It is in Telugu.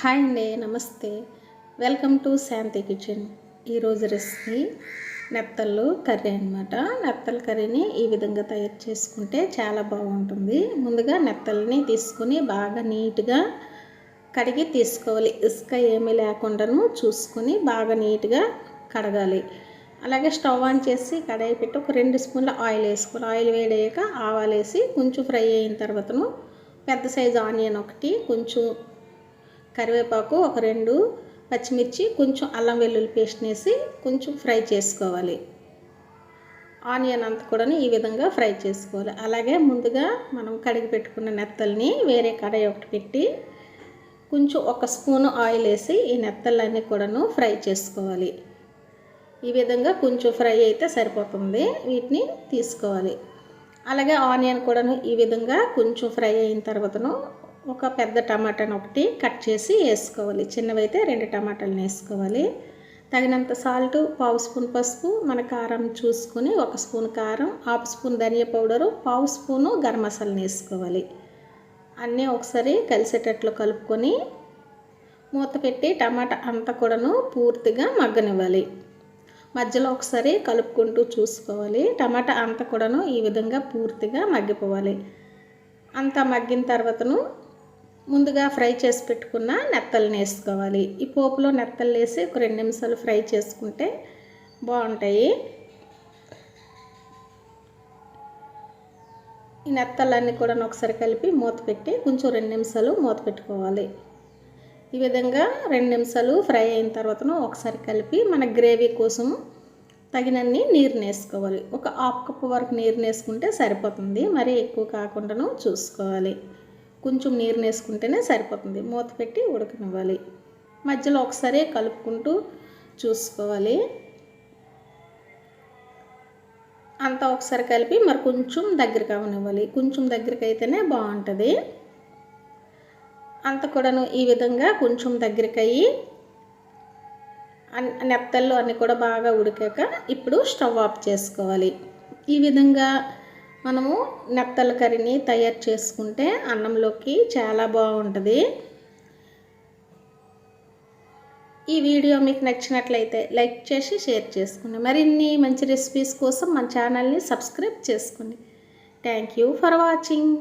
హాయ్ అండి నమస్తే. Welcome to Shanti kitchen. ఈరోజు రెసిపీ నెత్తళ్ళు కర్రీ అనమాట నెత్తల కర్రీని ఈ విధంగా తయారు చేసుకుంటే చాలా బాగుంటుంది. ముందుగా నెత్తల్ని తీసుకొని బాగా నీట్గా కడిగి తీసుకోవాలి. ఇసుక ఏమీ లేకుండాను చూసుకొని బాగా నీట్గా కడగాలి. అలాగే స్టవ్ ఆన్ చేసి కడాయి పెట్టి ఒక రెండు స్పూన్ల ఆయిల్ వేసుకోవాలి. ఆయిల్ వేడయ్యాక ఆవాలు వేసి కొంచెం ఫ్రై అయిన తర్వాతను పెద్ద సైజు ఆనియన్ ఒకటి కొంచెం కరివేపాకు ఒక రెండు పచ్చిమిర్చి కొంచెం అల్లం వెల్లుల్లి పేస్ట్ వేసి కొంచెం ఫ్రై చేసుకోవాలి. ఆనియన్ అంతా కూడా ఈ విధంగా ఫ్రై చేసుకోవాలి. అలాగే ముందుగా మనం కడిగి పెట్టుకున్న నెత్తల్ని వేరే కడాయి ఒకటి పెట్టి కొంచెం ఒక స్పూన్ ఆయిల్ వేసి ఈ నెత్తలన్నీ కూడాను ఫ్రై చేసుకోవాలి. ఈ విధంగా కొంచెం ఫ్రై అయితే సరిపోతుంది. వీటిని తీసుకోవాలి. అలాగే ఆనియన్ కూడాను ఈ విధంగా కొంచెం ఫ్రై అయిన తర్వాతను ఒక పెద్ద టమాటాను ఒకటి కట్ చేసి వేసుకోవాలి. చిన్నవైతే రెండు టమాటాలను వేసుకోవాలి. తగినంత సాల్ట్ పావు స్పూన్ పసుపు మన కారం చూసుకొని ఒక స్పూన్ కారం హాఫ్ స్పూన్ ధనియా పౌడరు పావు స్పూను గరం మసాలాను వేసుకోవాలి. అన్నీ ఒకసారి కలిసేటట్లు కలుపుకొని మూత పెట్టి టమాటా అంతా కూడాను పూర్తిగా మగ్గనివ్వాలి. మధ్యలో ఒకసారి కలుపుకుంటూ చూసుకోవాలి. టమాటా అంతా కూడాను ఈ విధంగా పూర్తిగా మగ్గిపోవాలి. అంతా మగ్గిన తర్వాతను ముందుగా ఫ్రై చేసి పెట్టుకున్న నెత్తల్ని వేసుకోవాలి. ఈ పోపులో నెత్తలు వేసి ఒక రెండు నిమిషాలు ఫ్రై చేసుకుంటే బాగుంటాయి. ఈ నెత్తలన్నీ కూడా ఒకసారి కలిపి మూత పెట్టి కొంచెం రెండు నిమిషాలు మూత పెట్టుకోవాలి. ఈ విధంగా రెండు నిమిషాలు ఫ్రై అయిన తర్వాత ఒకసారి కలిపి మన గ్రేవీ కోసం తగినన్ని నీరు వేసుకోవాలి. ఒక హాఫ్ కప్ వరకు నీరు వేసుకుంటే సరిపోతుంది. మరీ ఎక్కువ కాకుండాను చూసుకోవాలి. కొంచెం నీరు వేసుకుంటేనే సరిపోతుంది. మూత పెట్టి ఉడకనివ్వాలి. మధ్యలో ఒకసారి కలుపుకుంటూ చూసుకోవాలి. అంతా ఒకసారి కలిపి మరి కొంచెం దగ్గరికి అవనివ్వాలి. కొంచెం దగ్గరికి అయితేనే బాగుంటుంది. అంత కూడాను ఈ విధంగా కొంచెం దగ్గరికి అయ్యి నెత్తళ్ళు అన్నీ కూడా బాగా ఉడికాక ఇప్పుడు స్టవ్ ఆఫ్ చేసుకోవాలి. ఈ విధంగా మనము నెత్తల కర్రీని తయారు చేసుకుంటే అన్నంలోకి చాలా బాగుంటుంది. ఈ వీడియో మీకు నచ్చినట్లయితే లైక్ చేసి షేర్ చేసుకోండి. మరిన్ని మంచి రెసిపీస్ కోసం మన ఛానల్ని సబ్స్క్రైబ్ చేసుకోండి. Thank you for watching